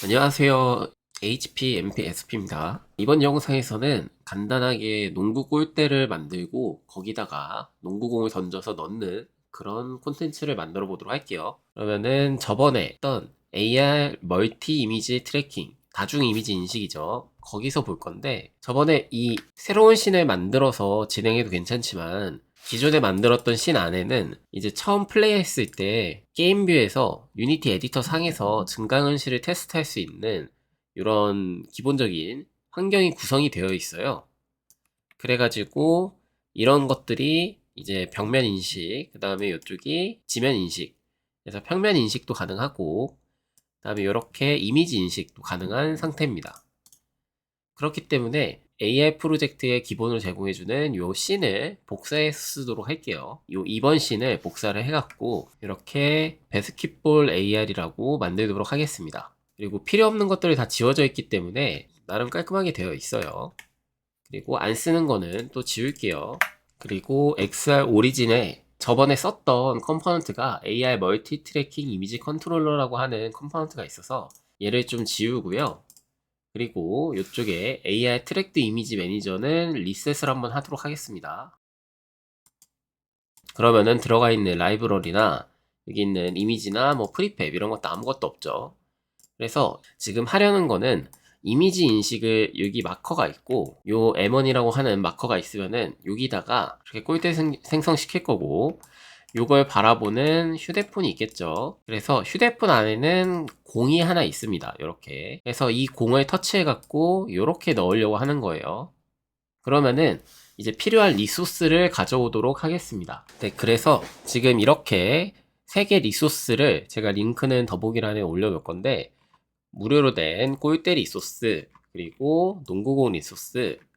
안녕하세요. HP MP SP입니다. 이번 영상에서는 간단하게 농구 골대를 만들고 거기다가 농구공을 던져서 넣는 그런 콘텐츠를 만들어 보도록 할게요. 그러면은 저번에 했던 AR 멀티 이미지 트래킹 다중 이미지 인식이죠. 거기서 볼 건데 저번에 이 새로운 씬을 만들어서 진행해도 괜찮지만 기존에 만들었던 씬 안에는 이제 처음 플레이했을 때 게임뷰에서 유니티 에디터 상에서 증강현실을 테스트할 수 있는 이런 기본적인 환경이 구성이 되어 있어요. 그래가지고 이런 것들이 이제 벽면 인식, 그 다음에 이쪽이 지면 인식, 그래서 평면 인식도 가능하고, 그 다음에 이렇게 이미지 인식도 가능한 상태입니다. 그렇기 때문에 AI 프로젝트의 기본을 제공해주는 요 씬을 복사해 쓰도록 할게요. 요 2번 씬을 복사를 해갖고 이렇게 베스킷볼 AR이라고 만들도록 하겠습니다. 그리고 필요 없는 것들이 다 지워져 있기 때문에 나름 깔끔하게 되어 있어요. 그리고 안 쓰는 거는 또 지울게요. 그리고 XR 오리진에 저번에 썼던 컴포넌트가 AR 멀티 트래킹 이미지 컨트롤러라고 하는 컴포넌트가 있어서 얘를 좀 지우고요. 그리고 이쪽에 AR 트랙드 이미지 매니저는 리셋을 한번 하도록 하겠습니다. 그러면은 들어가 있는 라이브러리나 여기 있는 이미지나 뭐 프리팹 이런 것도 아무것도 없죠. 그래서 지금 하려는 거는 이미지 인식을 여기 마커가 있고 요 M1이라고 하는 마커가 있으면은 여기다가 이렇게 꼴대 생, 생성시킬 거고 요걸 바라보는 휴대폰이 있겠죠. 그래서 휴대폰 안에는 공이 하나 있습니다. 이렇게. 그래서 이 공을 터치해 갖고 이렇게 넣으려고 하는 거예요. 그러면은 이제 필요한 리소스를 가져오도록 하겠습니다. 네, 그래서 지금 이렇게 세 개 리소스를 제가 링크는 더보기란에 올려놓을 건데 무료로 된 골대 리소스 그리고 농구공 리소스 그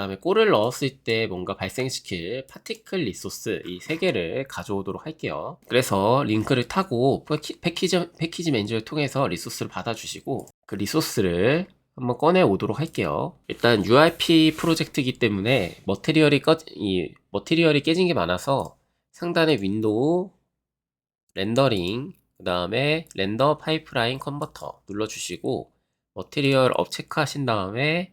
다음에 골을 넣었을 때 뭔가 발생시킬 파티클 리소스 이 세 개를 가져오도록 할게요. 그래서 링크를 타고 패키, 패키 지, 패키지 매니저를 통해서 리소스를 받아주시고 그 리소스를 한번 꺼내 오도록 할게요. 일단 URP 프로젝트이기 때문에 머티리얼이 꺼, 이 머티리얼이 깨진 게 많아서 상단에 윈도우, 렌더링, 그 다음에 렌더 파이프라인 컨버터 눌러주시고 머티리얼 업 체크하신 다음에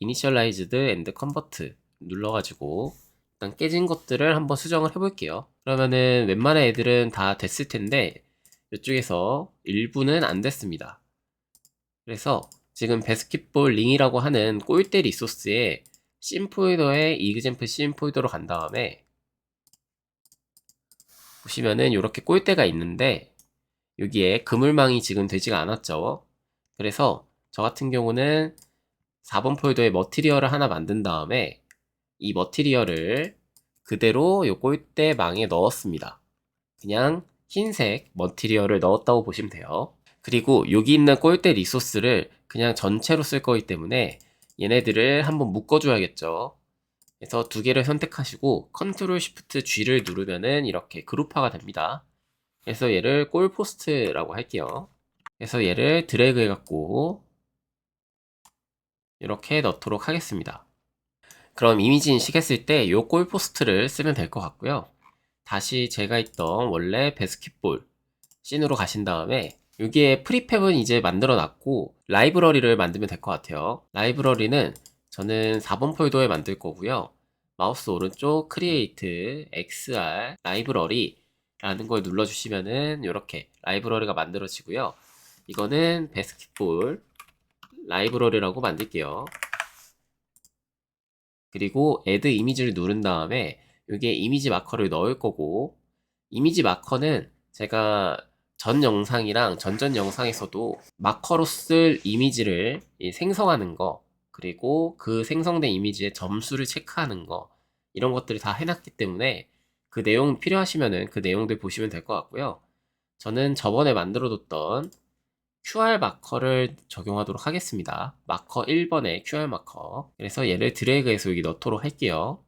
이니셜라이즈드 앤드 컨버트 눌러가지고 일단 깨진 것들을 한번 수정을 해볼게요. 그러면은 웬만한 애들은 다 됐을 텐데 이쪽에서 일부는 안 됐습니다. 그래서 지금 베스킷볼 링이라고 하는 꼴대 리소스에 씬 폴더에 이그젠플 씬 폴더로 간 다음에 보시면은 이렇게 꼴대가 있는데 여기에 그물망이 지금 되지가 않았죠. 그래서 저 같은 경우는 4번 폴더에 머티리얼을 하나 만든 다음에 이 머티리얼을 그대로 요 꼴대 망에 넣었습니다. 그냥 흰색 머티리얼을 넣었다고 보시면 돼요. 그리고 여기 있는 꼴대 리소스를 그냥 전체로 쓸 거기 때문에 얘네들을 한번 묶어줘야겠죠. 그래서 두 개를 선택하시고 컨트롤 시프트 G를 누르면은 이렇게 그룹화가 됩니다. 그래서 얘를 골 포스트라고 할게요. 그래서 얘를 드래그 해갖고 이렇게 넣도록 하겠습니다. 그럼 이미지 인식했을 때이골 포스트를 쓰면 될 것 같고요. 다시 제가 있던 원래 베스킷볼 씬으로 가신 다음에 여기에 프리팹은 이제 만들어 놨고 라이브러리를 만들면 될 것 같아요. 라이브러리는 저는 4번 폴더에 만들 거고요. 마우스 오른쪽 크리에이트 XR 라이브러리 라는 걸 눌러주시면은 이렇게 라이브러리가 만들어지고요. 이거는 베스킷볼 라이브러리라고 만들게요. 그리고 add 이미지를 누른 다음에 여기에 이미지 마커를 넣을 거고 이미지 마커는 제가 전 영상이랑 전전 영상에서도 마커로 쓸 이미지를 생성하는 거 그리고 그 생성된 이미지의 점수를 체크하는 거 이런 것들을 다 해놨기 때문에 그 내용 필요하시면은 그 내용들 보시면 될 것 같고요. 저는 저번에 만들어뒀던 QR 마커를 적용하도록 하겠습니다. 마커 1번에 QR 마커. 그래서 얘를 드래그해서 여기 넣도록 할게요.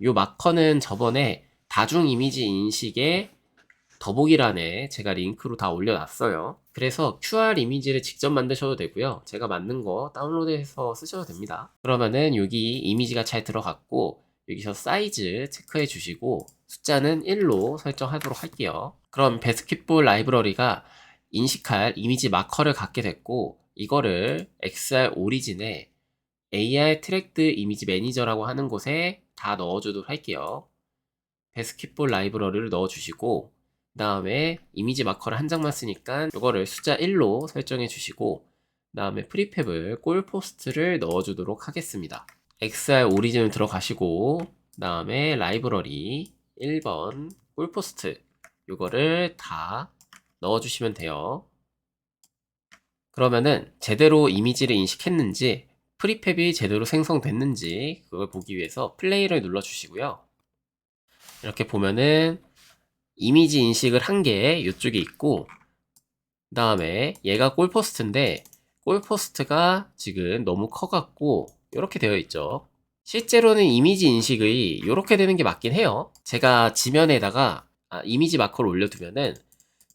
이 마커는 저번에 다중 이미지 인식에 더보기란에 제가 링크로 다 올려놨어요. 그래서 QR 이미지를 직접 만드셔도 되고요. 제가 만든 거 다운로드해서 쓰셔도 됩니다. 그러면은 여기 이미지가 잘 들어갔고 여기서 사이즈 체크해 주시고 숫자는 1로 설정하도록 할게요. 그럼 베스킷볼 라이브러리가 인식할 이미지 마커를 갖게 됐고 이거를 XR 오리진에 AR 트랙드 이미지 매니저라고 하는 곳에 다 넣어주도록 할게요. 베스킷볼 라이브러리를 넣어주시고 그 다음에 이미지 마커를 한 장만 쓰니까 이거를 숫자 1로 설정해 주시고 그 다음에 프리팹을 골포스트를 넣어주도록 하겠습니다. XR 오리진을 들어가시고 그 다음에 라이브러리 1번 골포스트 이거를 다 넣어주시면 돼요. 그러면은 제대로 이미지를 인식했는지 프리팹이 제대로 생성됐는지 그걸 보기 위해서 플레이를 눌러주시고요. 이렇게 보면은 이미지 인식을 한개 이쪽에 있고 그 다음에 얘가 골포스트인데 골포스트가 지금 너무 커갖고 이렇게 되어 있죠. 실제로는 이미지 인식이 이렇게 되는 게 맞긴 해요. 제가 지면에다가 아, 이미지 마커를 올려두면은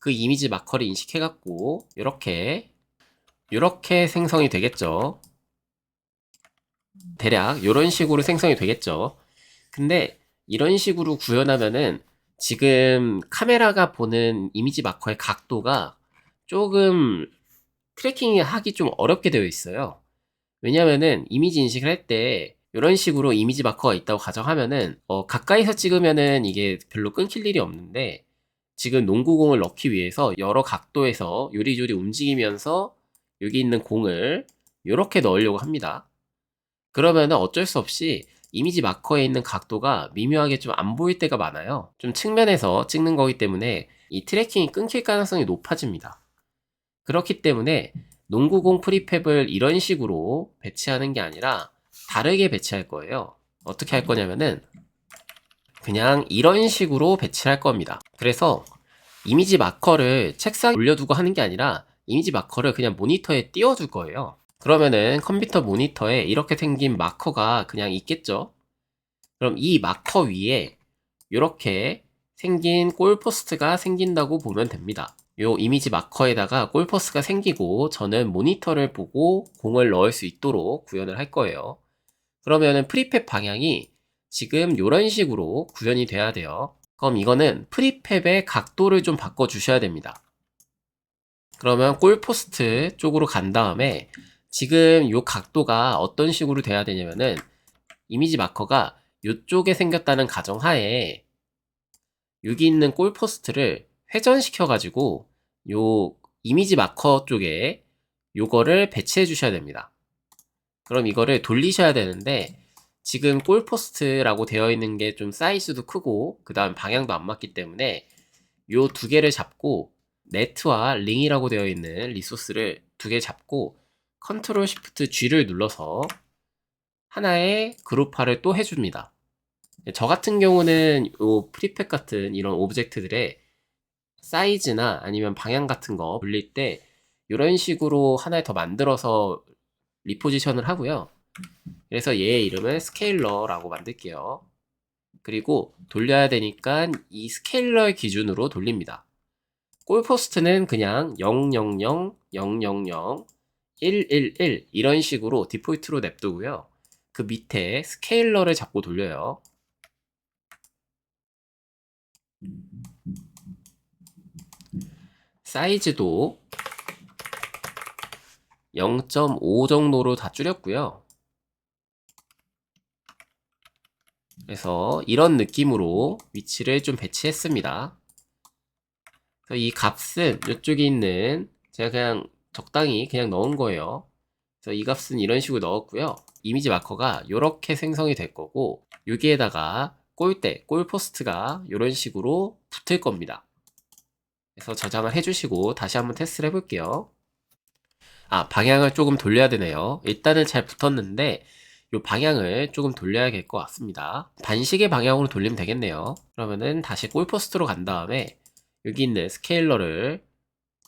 그 이미지 마커를 인식해갖고 이렇게 이렇게 생성이 되겠죠. 대략 이런 식으로 생성이 되겠죠. 근데 이런 식으로 구현하면은 지금 카메라가 보는 이미지 마커의 각도가 조금 트래킹 하기 좀 어렵게 되어 있어요. 왜냐면은 이미지 인식을 할 때 이런 식으로 이미지 마커가 있다고 가정하면은 어, 가까이서 찍으면은 이게 별로 끊길 일이 없는데 지금 농구공을 넣기 위해서 여러 각도에서 요리조리 움직이면서 여기 있는 공을 이렇게 넣으려고 합니다. 그러면은 어쩔 수 없이 이미지 마커에 있는 각도가 미묘하게 좀 안 보일 때가 많아요. 좀 측면에서 찍는 거기 때문에 이 트래킹이 끊길 가능성이 높아집니다. 그렇기 때문에 농구공 프리팹을 이런 식으로 배치하는 게 아니라 다르게 배치할 거예요. 어떻게 할 거냐면은 그냥 이런 식으로 배치할 겁니다. 그래서 이미지 마커를 책상에 올려두고 하는 게 아니라 이미지 마커를 그냥 모니터에 띄워줄 거예요. 그러면은 컴퓨터 모니터에 이렇게 생긴 마커가 그냥 있겠죠? 그럼 이 마커 위에 이렇게 생긴 골포스트가 생긴다고 보면 됩니다. 요 이미지 마커에다가 골포스트가 생기고 저는 모니터를 보고 공을 넣을 수 있도록 구현을 할 거예요. 그러면은 프리팹 방향이 지금 이런 식으로 구현이 돼야 돼요. 그럼 이거는 프리팹의 각도를 좀 바꿔 주셔야 됩니다. 그러면 골포스트 쪽으로 간 다음에 지금 이 각도가 어떤 식으로 돼야 되냐면은 이미지 마커가 이쪽에 생겼다는 가정하에 여기 있는 골포스트를 회전시켜 가지고 요 이미지 마커 쪽에 요거를 배치해 주셔야 됩니다. 그럼 이거를 돌리셔야 되는데 지금 골포스트라고 되어 있는 게 좀 사이즈도 크고 그 다음 방향도 안 맞기 때문에 요 두 개를 잡고 네트와 링이라고 되어 있는 리소스를 두 개 잡고 컨트롤 시프트 G를 눌러서 하나의 그룹화를 또 해줍니다. 저 같은 경우는 요 프리팹 같은 이런 오브젝트들의 사이즈나 아니면 방향 같은 거 돌릴 때 이런 식으로 하나를 더 만들어서 리포지션을 하고요. 그래서 얘의 이름은 스케일러라고 만들게요. 그리고 돌려야 되니까 이 스케일러의 기준으로 돌립니다. 골포스트는 그냥 000, 000, 111 이런 식으로 디폴트로 냅두고요. 그 밑에 스케일러를 잡고 돌려요. 사이즈도 0.5 정도로 다 줄였고요. 그래서 이런 느낌으로 위치를 좀 배치했습니다. 이 값은 이쪽에 있는 제가 그냥 적당히 그냥 넣은 거예요. 그래서 이 값은 이런 식으로 넣었고요. 이미지 마커가 이렇게 생성이 될 거고 여기에다가 골대, 골포스트가 이런 식으로 붙을 겁니다. 그래서 저장을 해주시고 다시 한번 테스트를 해볼게요. 아 방향을 조금 돌려야 되네요. 일단은 잘 붙었는데 이 방향을 조금 돌려야 될 것 같습니다. 반시계 방향으로 돌리면 되겠네요. 그러면은 다시 골포스트로 간 다음에 여기 있는 스케일러를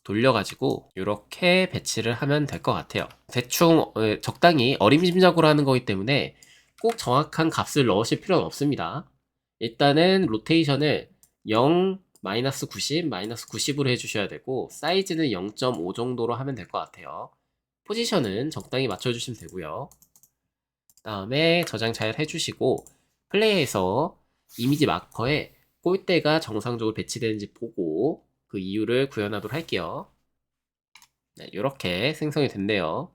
돌려가지고 이렇게 배치를 하면 될 것 같아요. 대충 어, 적당히 어림짐작으로 하는 거기 때문에 꼭 정확한 값을 넣으실 필요는 없습니다. 일단은 로테이션을 0, 마이너스 90, 마이너스 90으로 해주셔야 되고 사이즈는 0.5 정도로 하면 될 것 같아요. 포지션은 적당히 맞춰주시면 되고요. 다음에 저장 잘 해주시고 플레이에서 이미지 마커에 골대가 정상적으로 배치되는지 보고 그 이유를 구현하도록 할게요. 네, 이렇게 생성이 됐네요.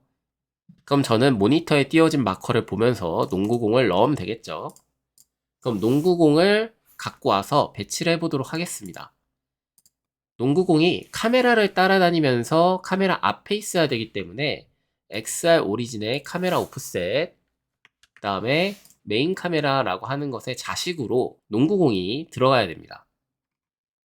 그럼 저는 모니터에 띄워진 마커를 보면서 농구공을 넣으면 되겠죠. 그럼 농구공을 갖고 와서 배치를 해보도록 하겠습니다. 농구공이 카메라를 따라다니면서 카메라 앞에 있어야 되기 때문에 XR 오리진의 카메라 오프셋, 그 다음에 메인 카메라라고 하는 것의 자식으로 농구공이 들어가야 됩니다.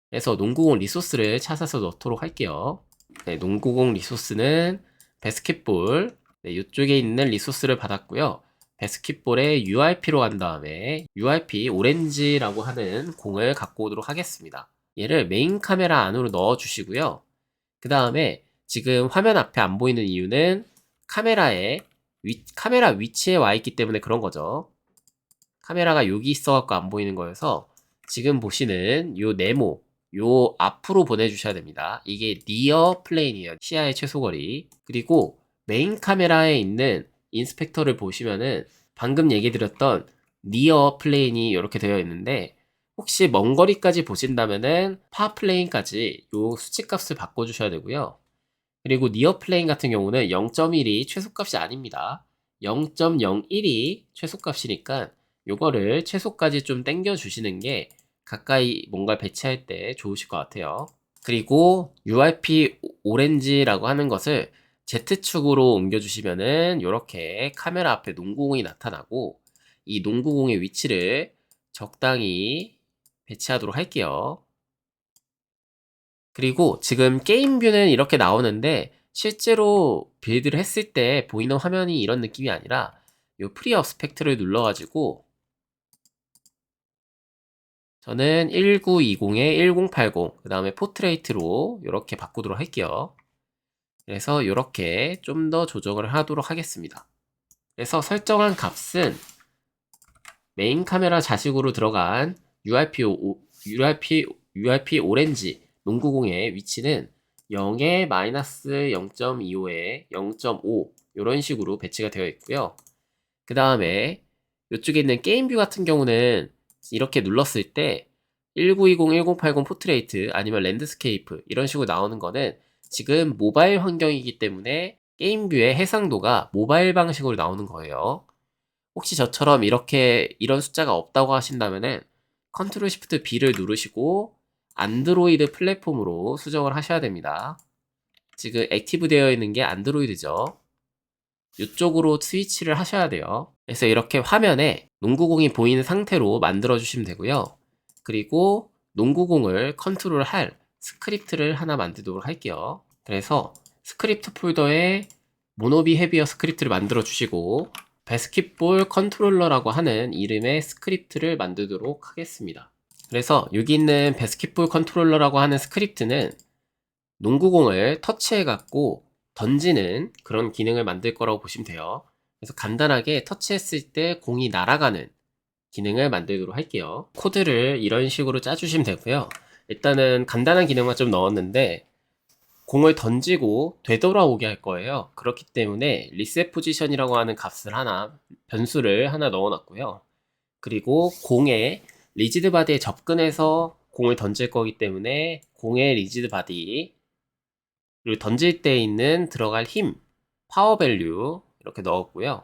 그래서 농구공 리소스를 찾아서 넣도록 할게요. 네, 농구공 리소스는 바스켓볼, 네, 이쪽에 있는 리소스를 받았고요. 바스켓볼에 URP로 간 다음에 URP 오렌지라고 하는 공을 갖고 오도록 하겠습니다. 얘를 메인 카메라 안으로 넣어 주시고요. 그 다음에 지금 화면 앞에 안 보이는 이유는 카메라에 위, 카메라 위치에 와 있기 때문에 그런 거죠. 카메라가 여기 있어갖고 안 보이는 거여서 지금 보시는 요 네모 요 앞으로 보내주셔야 됩니다. 이게 니어 플레인이에요. 시야의 최소거리. 그리고 메인 카메라에 있는 인스펙터를 보시면은 방금 얘기 드렸던 니어 플레인이 이렇게 되어 있는데 혹시 먼 거리까지 보신다면은 파 플레인까지 요 수치값을 바꿔주셔야 되고요. 그리고 니어 플레인 같은 경우는 0.1이 최소값이 아닙니다. 0.01이 최소값이니까 요거를 최소까지 좀 땡겨 주시는 게 가까이 뭔가 배치할 때 좋으실 것 같아요. 그리고 URP 오렌지라고 하는 것을 Z축으로 옮겨주시면은 이렇게 카메라 앞에 농구공이 나타나고 이 농구공의 위치를 적당히 배치하도록 할게요. 그리고 지금 게임 뷰는 이렇게 나오는데 실제로 빌드를 했을 때 보이는 화면이 이런 느낌이 아니라 이 프리어 스펙트를 눌러가지고 저는 1920에 1080, 그 다음에 포트레이트로 이렇게 바꾸도록 할게요. 그래서 이렇게 좀 더 조정을 하도록 하겠습니다. 그래서 설정한 값은 메인 카메라 자식으로 들어간 URP, URP, URP 오렌지 농구공의 위치는 0에 마이너스 0.25에 0.5 이런 식으로 배치가 되어 있고요. 그 다음에 이쪽에 있는 게임뷰 같은 경우는 이렇게 눌렀을 때 1920, 1080 포트레이트 아니면 랜드스케이프 이런 식으로 나오는 거는 지금 모바일 환경이기 때문에 게임뷰의 해상도가 모바일 방식으로 나오는 거예요. 혹시 저처럼 이렇게 이런 숫자가 없다고 하신다면은 컨트롤 시프트 B를 누르시고 안드로이드 플랫폼으로 수정을 하셔야 됩니다. 지금 액티브 되어 있는 게 안드로이드죠. 이쪽으로 스위치를 하셔야 돼요. 그래서 이렇게 화면에 농구공이 보이는 상태로 만들어 주시면 되고요. 그리고 농구공을 컨트롤할 스크립트를 하나 만들도록 할게요. 그래서 스크립트 폴더에 모노비 헤비어 스크립트를 만들어 주시고 바스켓볼 컨트롤러라고 하는 이름의 스크립트를 만들도록 하겠습니다. 그래서 여기 있는 바스켓볼 컨트롤러라고 하는 스크립트는 농구공을 터치해 갖고 던지는 그런 기능을 만들 거라고 보시면 돼요. 그래서 간단하게 터치했을 때 공이 날아가는 기능을 만들도록 할게요. 코드를 이런 식으로 짜주시면 되고요. 일단은 간단한 기능만 좀 넣었는데 공을 던지고 되돌아오게 할 거예요. 그렇기 때문에 리셋 포지션이라고 하는 값을 하나 변수를 하나 넣어놨고요. 그리고 공에 리지드 바디에 접근해서 공을 던질 거기 때문에 공의 리지드 바디 그리고 던질 때 있는 들어갈 힘 파워 밸류 이렇게 넣었고요.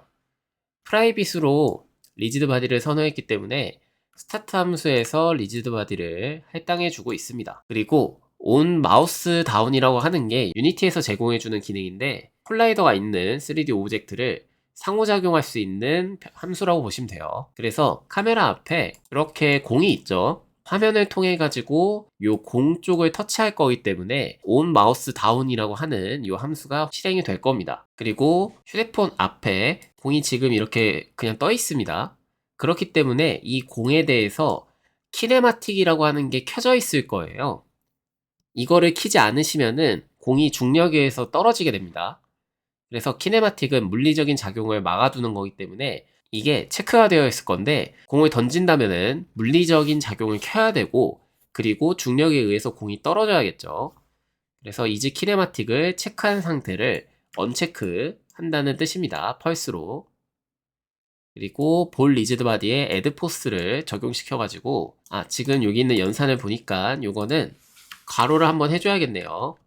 프라이빗으로 리지드 바디를 선호했기 때문에 스타트 함수에서 리지드 바디를 할당해 주고 있습니다. 그리고 온 마우스 다운이라고 하는 게 유니티에서 제공해 주는 기능인데 콜라이더가 있는 3D 오브젝트를 상호작용할 수 있는 함수라고 보시면 돼요. 그래서 카메라 앞에 이렇게 공이 있죠. 화면을 통해 가지고 요 공 쪽을 터치할 거기 때문에 온 마우스 다운이라고 하는 요 함수가 실행이 될 겁니다. 그리고 휴대폰 앞에 공이 지금 이렇게 그냥 떠 있습니다. 그렇기 때문에 이 공에 대해서 키네마틱이라고 하는 게 켜져 있을 거예요. 이거를 키지 않으시면은 공이 중력에 의해서 떨어지게 됩니다. 그래서 키네마틱은 물리적인 작용을 막아두는 거기 때문에 이게 체크가 되어 있을 건데 공을 던진다면은 물리적인 작용을 켜야 되고 그리고 중력에 의해서 공이 떨어져야겠죠. 그래서 이지 키네마틱을 체크한 상태를 언체크 한다는 뜻입니다. 펄스로. 그리고 볼 리지드 바디에 에드 포스를 적용시켜 가지고 아 지금 여기 있는 연산을 보니까 요거는 가로를 한번 해줘야겠네요.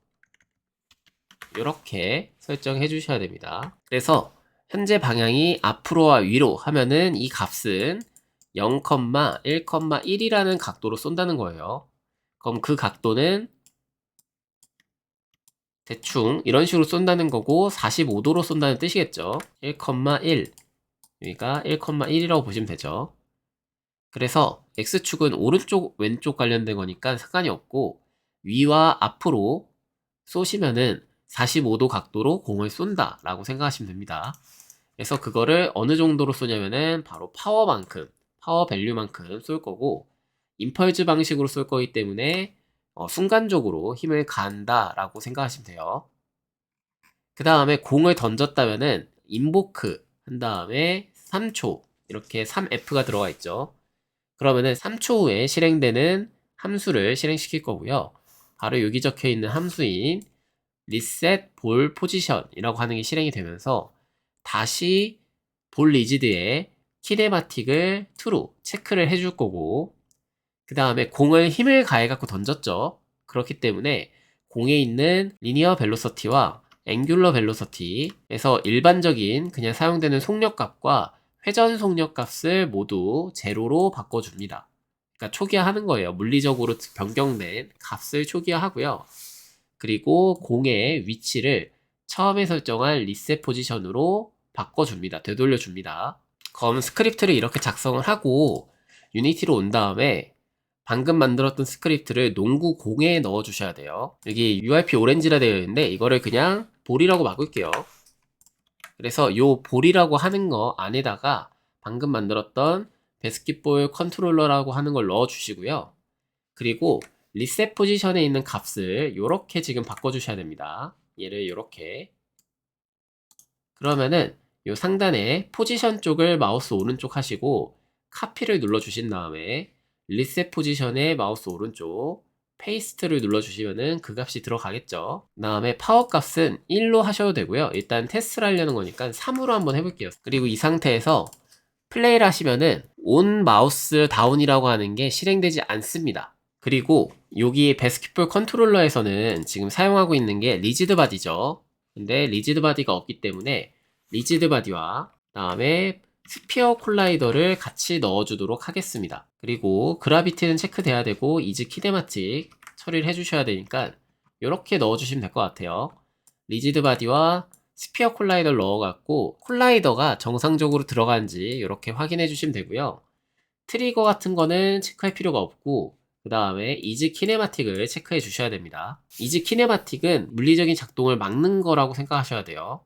이렇게 설정해 주셔야 됩니다. 그래서 현재 방향이 앞으로와 위로 하면은 이 값은 0,1,1이라는 각도로 쏜다는 거예요. 그럼 그 각도는 대충 이런 식으로 쏜다는 거고 45도로 쏜다는 뜻이겠죠. 1,1 여기가 1,1이라고 보시면 되죠. 그래서 X축은 오른쪽 왼쪽 관련된 거니까 상관이 없고 위와 앞으로 쏘시면은 45도 각도로 공을 쏜다 라고 생각하시면 됩니다. 그래서 그거를 어느 정도로 쏘냐면은 바로 파워만큼 파워 밸류만큼 쏠 거고 임펄즈 방식으로 쏠 거기 때문에 어, 순간적으로 힘을 간다 라고 생각하시면 돼요. 그 다음에 공을 던졌다면은 인보크 한 다음에 3초 이렇게 3F가 들어가 있죠. 그러면은 3초 후에 실행되는 함수를 실행시킬 거고요. 바로 여기 적혀 있는 함수인 reset 볼 포지션이라고 하는 게 실행이 되면서 다시 볼 리지드의 키네마틱을 true로 체크를 해줄 거고 그 다음에 공을 힘을 가해 갖고 던졌죠. 그렇기 때문에 공에 있는 리니어 벨로서티와 앵귤러 벨로서티에서 일반적인 그냥 사용되는 속력값과 회전 속력값을 모두 제로로 바꿔줍니다. 그러니까 초기화하는 거예요. 물리적으로 변경된 값을 초기화하고요. 그리고 공의 위치를 처음에 설정한 리셋 포지션으로 바꿔줍니다. 되돌려줍니다. 그럼 스크립트를 이렇게 작성을 하고 유니티로 온 다음에 방금 만들었던 스크립트를 농구 공에 넣어 주셔야 돼요. 여기 URP 오렌지라 되어 있는데 이거를 그냥 볼이라고 바꿀게요. 그래서 요 볼이라고 하는 거 안에다가 방금 만들었던 베스킷볼 컨트롤러라고 하는 걸 넣어 주시고요. 그리고 리셋 포지션에 있는 값을 이렇게 지금 바꿔 주셔야 됩니다. 얘를 이렇게 그러면은 요 상단에 포지션 쪽을 마우스 오른쪽 하시고 카피를 눌러 주신 다음에 리셋 포지션에 마우스 오른쪽 페이스트를 눌러주시면은 그 값이 들어가겠죠. 그 다음에 파워 값은 1로 하셔도 되고요. 일단 테스트를 하려는 거니까 3으로 한번 해볼게요. 그리고 이 상태에서 플레이를 하시면은 온 마우스 다운이라고 하는 게 실행되지 않습니다. 그리고 여기 베스킷볼 컨트롤러에서는 지금 사용하고 있는 게 리지드 바디죠. 근데 리지드 바디가 없기 때문에 리지드 바디와 다음에 스피어 콜라이더를 같이 넣어주도록 하겠습니다. 그리고 그라비티는 체크돼야 되고 이즈 키네마틱 처리를 해주셔야 되니까 이렇게 넣어주시면 될 것 같아요. 리지드 바디와 스피어 콜라이더를 넣어갖고 콜라이더가 정상적으로 들어간지 이렇게 확인해 주시면 되고요. 트리거 같은 거는 체크할 필요가 없고 그 다음에 이즈 키네마틱을 체크해 주셔야 됩니다. 이즈 키네마틱은 물리적인 작동을 막는 거라고 생각하셔야 돼요.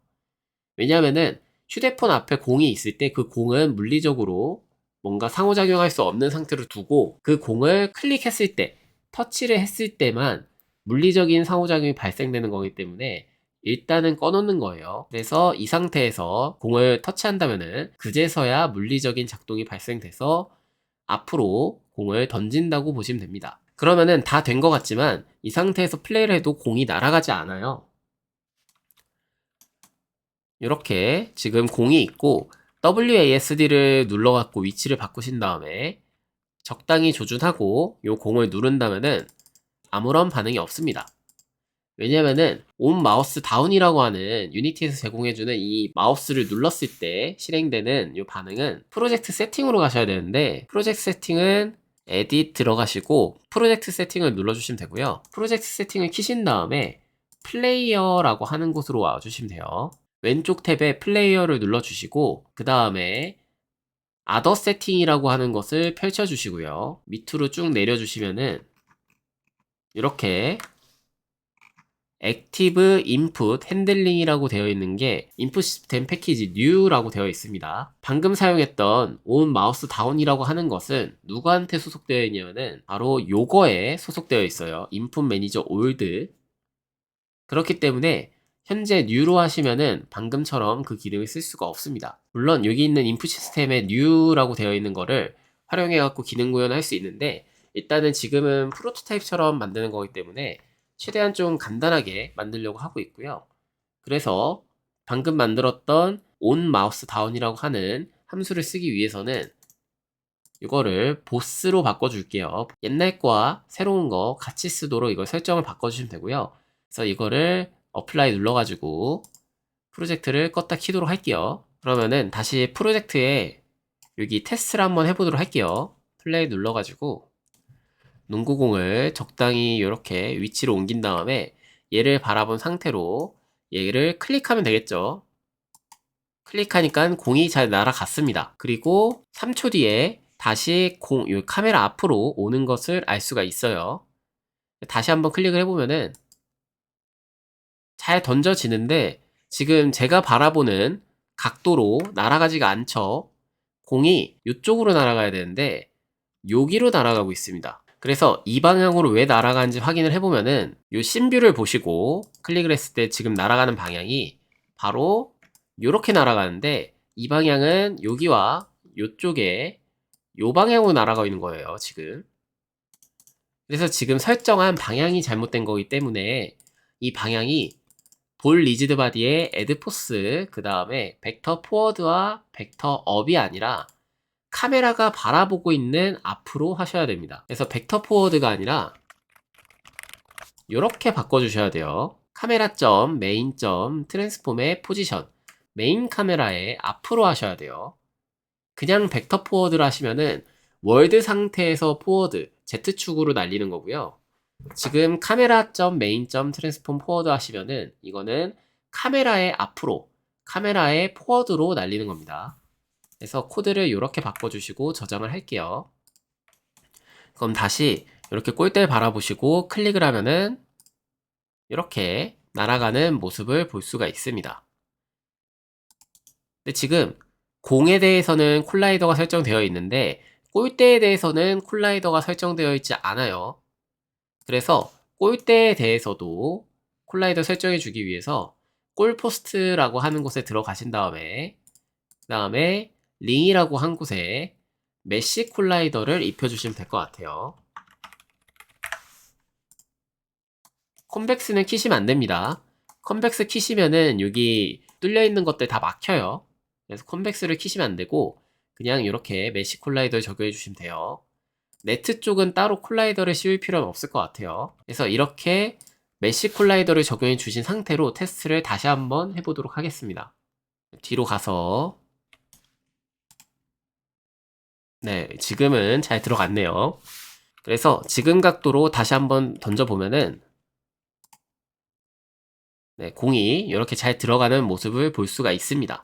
왜냐면은 휴대폰 앞에 공이 있을 때 그 공은 물리적으로 뭔가 상호작용할 수 없는 상태로 두고 그 공을 클릭했을 때, 터치를 했을 때만 물리적인 상호작용이 발생되는 거기 때문에 일단은 꺼놓는 거예요. 그래서 이 상태에서 공을 터치한다면은 그제서야 물리적인 작동이 발생돼서 앞으로 공을 던진다고 보시면 됩니다. 그러면은 다 된 것 같지만 이 상태에서 플레이를 해도 공이 날아가지 않아요. 이렇게 지금 공이 있고 WASD를 눌러갖고 위치를 바꾸신 다음에 적당히 조준하고 이 공을 누른다면은 아무런 반응이 없습니다. 왜냐면은 온 마우스 다운이라고 하는 유니티에서 제공해주는 이 마우스를 눌렀을 때 실행되는 이 반응은 프로젝트 세팅으로 가셔야 되는데 프로젝트 세팅은 에딧 들어가시고 프로젝트 세팅을 눌러주시면 되고요. 프로젝트 세팅을 키신 다음에 플레이어라고 하는 곳으로 와주시면 돼요. 왼쪽 탭에 플레이어를 눌러주시고 그 다음에 아더 세팅이라고 하는 것을 펼쳐주시고요. 밑으로 쭉 내려주시면은 이렇게 액티브 인풋 핸들링이라고 되어 있는 게 인풋 시스템 패키지 뉴라고 되어 있습니다. 방금 사용했던 온 마우스 다운이라고 하는 것은 누구한테 소속되어 있냐면은 바로 요거에 소속되어 있어요. 인풋 매니저 올드. 그렇기 때문에 현재 뉴로 하시면은 방금처럼 그 기능을 쓸 수가 없습니다. 물론 여기 있는 인풋 시스템에 뉴라고 되어 있는 거를 활용해 갖고 기능 구현할 수 있는데 일단은 지금은 프로토타입처럼 만드는 거기 때문에 최대한 좀 간단하게 만들려고 하고 있고요. 그래서 방금 만들었던 다운이라고 하는 함수를 쓰기 위해서는 이거를 보스로 바꿔줄게요. 옛날 거와 새로운 거 같이 쓰도록 이걸 설정을 바꿔주시면 되고요. 그래서 이거를 어플라이 눌러가지고 프로젝트를 껐다 키도록 할게요. 그러면은 다시 프로젝트에 여기 테스트를 한번 해보도록 할게요. 플레이 눌러가지고 농구공을 적당히 이렇게 위치로 옮긴 다음에 얘를 바라본 상태로 얘를 클릭하면 되겠죠. 클릭하니까 공이 잘 날아갔습니다. 그리고 3초 뒤에 다시 공, 요 카메라 앞으로 오는 것을 알 수가 있어요. 다시 한번 클릭을 해보면은 잘 던져지는데 지금 제가 바라보는 각도로 날아가지가 않죠. 공이 이쪽으로 날아가야 되는데 여기로 날아가고 있습니다. 그래서 이 방향으로 왜 날아가는지 확인을 해보면은 이 심뷰를 보시고 클릭을 했을 때 지금 날아가는 방향이 바로 이렇게 날아가는데 이 방향은 여기와 이쪽에 요 방향으로 날아가 있는 거예요, 지금. 그래서 지금 설정한 방향이 잘못된 거기 때문에 이 방향이 볼 리지드 바디의 애드 포스, 그 다음에 벡터 포워드와 벡터 업이 아니라 카메라가 바라보고 있는 앞으로 하셔야 됩니다. 그래서 벡터 포워드가 아니라 이렇게 바꿔주셔야 돼요. 카메라 점, 메인 점, 트랜스폼의 포지션, 메인 카메라의 앞으로 하셔야 돼요. 그냥 벡터 포워드를 하시면은 월드 상태에서 포워드, Z축으로 날리는 거고요. 지금 카메라 점 메인 점 트랜스폼 포워드 하시면은 이거는 카메라의 앞으로, 카메라의 포워드로 날리는 겁니다. 그래서 코드를 이렇게 바꿔주시고 저장을 할게요. 그럼 다시 이렇게 꼴대를 바라보시고 클릭을 하면은 이렇게 날아가는 모습을 볼 수가 있습니다. 근데 지금 공에 대해서는 콜라이더가 설정되어 있는데 골대에 대해서는 콜라이더가 설정되어 있지 않아요. 그래서 골대에 대해서도 콜라이더 설정해 주기 위해서 골포스트라고 하는 곳에 들어가신 다음에 그 다음에 링이라고 한 곳에 메시 콜라이더를 입혀주시면 될 것 같아요. 컴백스는 키시면 안 됩니다. 컴백스 키시면은 여기 뚫려 있는 것들 다 막혀요. 그래서 컴백스를 키시면 안 되고 그냥 이렇게 메시 콜라이더를 적용해 주시면 돼요. 네트 쪽은 따로 콜라이더를 씌울 필요는 없을 것 같아요. 그래서 이렇게 메시 콜라이더를 적용해 주신 상태로 테스트를 다시 한번 해보도록 하겠습니다. 뒤로 가서 네, 지금은 잘 들어갔네요. 그래서 지금 각도로 다시 한번 던져보면은 네, 공이 이렇게 잘 들어가는 모습을 볼 수가 있습니다.